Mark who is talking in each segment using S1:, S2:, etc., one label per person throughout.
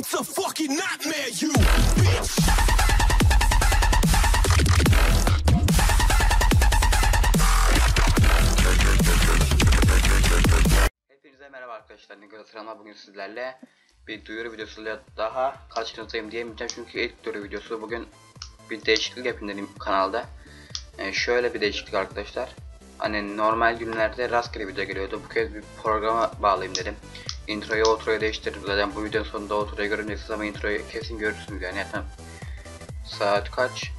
S1: It's a fucking nightmare, you bitch.
S2: Merhaba arkadaşlar. Nikola Selamlar bugün sizlerle bir duyuru videosuyla daha karşınızdayım diyemeyeceğim çünkü ilk duyuru videosu bugün bir değişiklik yapayım dedim kanalda. Ee, şöyle bir değişiklik arkadaşlar. Hani normal günlerde rastgele video geliyordu. Bu kez bir programa bağlayayım dedim. Introyu outroyu değiştirdim zaten bu videonun sonunda outroyu görmeyeceksiniz ama introyu kesin görürsünüz yani. Zaten saat kaç?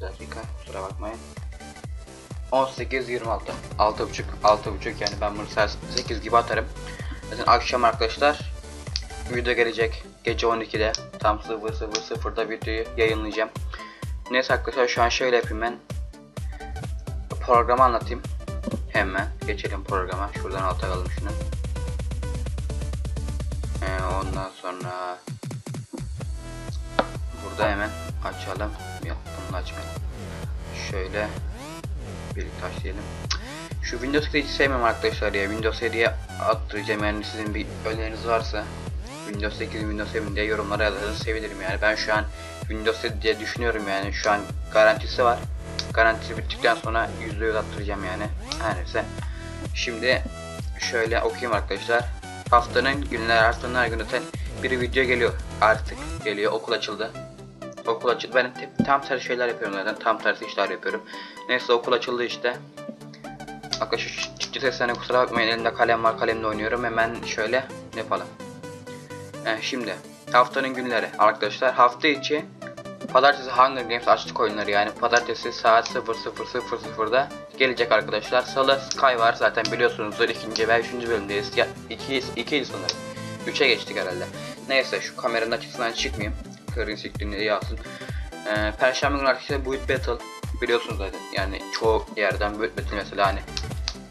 S2: Dakika kusura bakmayın. 18.26 6.30 6.30 yani ben bunu saat 8 gibi atarım. Zaten akşam arkadaşlar video gelecek gece 12'de tam 00.00'da videoyu yayınlayacağım. Neyse arkadaşlar şu an şöyle yapayım ben. Programı anlatayım. Hemen geçelim programa. Şuradan alta alalım şunu. Ee, ondan sonra burada hemen açalım. Yok bunu açmayalım. Şöyle birlikte açlayalım. Şu Windows 7'yi hiç sevmem arkadaşlar ya. Windows 7'ye attıracağım yani sizin bir öneriniz varsa Windows 8, Windows 7 diye yorumlara yazarsanız sevinirim yani. Ben şu an Windows 7 diye düşünüyorum yani. Şu an garantisi var. Garantisi bittikten sonra %100 attıracağım yani. Her neyse. Şimdi şöyle okuyayım arkadaşlar. Haftanın günler haftanın her günü bir video geliyor. Artık geliyor okul açıldı. Okul açıldı. Ben tam tersi şeyler yapıyorum zaten. Tam tersi işler yapıyorum. Neyse okul açıldı işte. Arkadaşlar ciddi seslerine kusura bakmayın. Elimde kalem var kalemle oynuyorum. Hemen şöyle yapalım. Ee, şimdi haftanın günleri. Arkadaşlar hafta içi Pazartesi Hunger Games açlık oyunları yani pazartesi saat 00.00'da gelecek arkadaşlar. Salı Sky var zaten biliyorsunuzdur ikinci ve üçüncü bölümdeyiz. Ya, iki, iki sanırım. Üçe geçtik herhalde. Neyse şu kameranın açısından çıkmayayım. Kırın siktiğini iyi alsın. Ee, Perşembe günü arkadaşlar Build Battle biliyorsunuz zaten. Yani çoğu yerden Build Battle mesela hani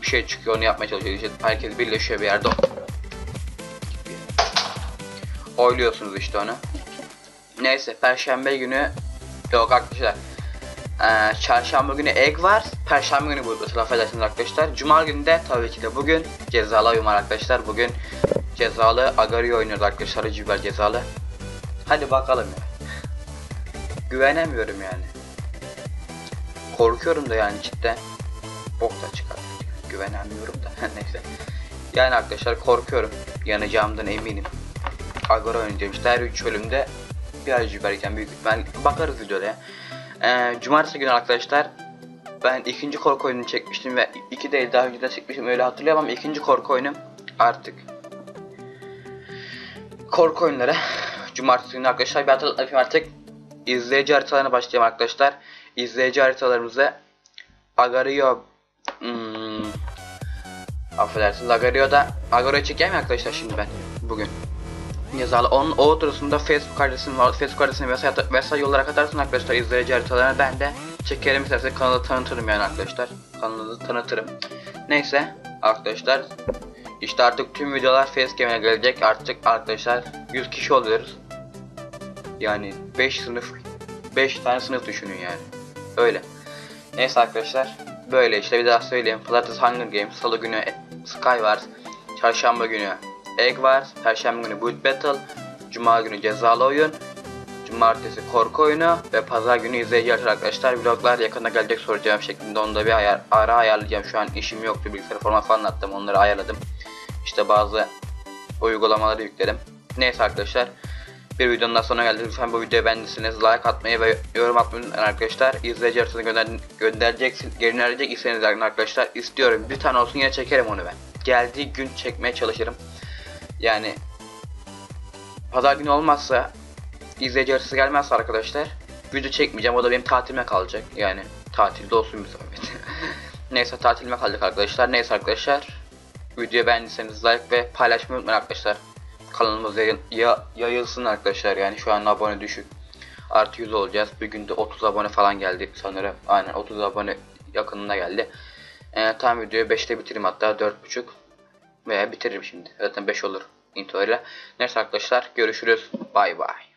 S2: bir şey çıkıyor onu yapmaya çalışıyor. İşte herkes birleşiyor bir yerde. Oyluyorsunuz işte onu. Neyse perşembe günü yok arkadaşlar. Ee, çarşamba günü egg var. Perşembe günü bu battle affedersiniz arkadaşlar. Cuma günü de tabii ki de bugün cezalı oyun arkadaşlar. Bugün cezalı Agario oynuyoruz arkadaşlar. Acı cezalı. Hadi bakalım ya. Güvenemiyorum yani. Korkuyorum da yani cidden. Bok da çıkar. Güvenemiyorum da. Neyse. Yani arkadaşlar korkuyorum. Yanacağımdan eminim. Agora oynayacağım işte her 3 bölümde bir acı biberken büyük ben bakarız videoda. Ee, cumartesi günü arkadaşlar ben ikinci korku oyununu çekmiştim ve iki değil daha önce de çekmiştim öyle hatırlıyorum ama ikinci korku oyunum artık. Korku oyunları. Cumartesi günü arkadaşlar bir hatırlatayım artık. İzleyici haritalarına başlayalım arkadaşlar. İzleyici haritalarımızı Agario hmm, affedersiniz Agario'da Agario'yu çekeyim arkadaşlar şimdi ben bugün cezalı. Onun o oturusunda Facebook adresini var. Facebook adresini mesaj, mesaj olarak atarsın arkadaşlar izleyici haritalarına. Ben de çekerim isterse kanalı tanıtırım yani arkadaşlar. Kanalı tanıtırım. Neyse arkadaşlar. İşte artık tüm videolar Facecam'e gelecek. Artık arkadaşlar 100 kişi oluyoruz. Yani 5 sınıf 5 tane sınıf düşünün yani. Öyle. Neyse arkadaşlar. Böyle işte bir daha söyleyeyim. Pazartesi Hunger Games, Salı günü Skywars, Çarşamba günü Egg var. Perşembe günü Build Battle. Cuma günü cezalı oyun. Cumartesi korku oyunu ve pazar günü izleyici arkadaşlar. Vloglar yakında gelecek soracağım şeklinde onu da bir ayar, ara ayarlayacağım. Şu an işim yoktu. Bilgisayar format falan attım. Onları ayarladım. İşte bazı uygulamaları yükledim. Neyse arkadaşlar. Bir videonun daha sonuna geldik. Lütfen bu videoyu beğendiyseniz like atmayı ve yorum atmayı unutmayın arkadaşlar. İzleyici haritasını gönder gönderecek, gönderecek iseniz arkadaşlar istiyorum. Bir tane olsun yine çekerim onu ben. Geldiği gün çekmeye çalışırım. Yani pazar günü olmazsa izleyici haritası gelmezse arkadaşlar. Video çekmeyeceğim o da benim tatilime kalacak. Yani tatilde olsun bir zahmet. Neyse tatilime kalacak arkadaşlar. Neyse arkadaşlar videoyu beğendiyseniz like ve paylaşmayı unutmayın arkadaşlar. Kanalımız yayın, ya, yayılsın arkadaşlar. Yani şu an abone düşük. Artı 100 olacağız. Bir günde 30 abone falan geldi sanırım. Aynen 30 abone yakınına geldi. Ee, tam videoyu 5'te bitireyim hatta. 4.5 veya bitiririm şimdi. Zaten 5 olur intro ile. Neyse arkadaşlar görüşürüz. Bay bay.